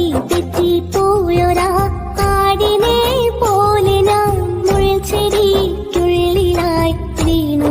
വഴി പോലെ ഞാൻ മുൾച്ചെടിക്കുള്ളിലായി വീണു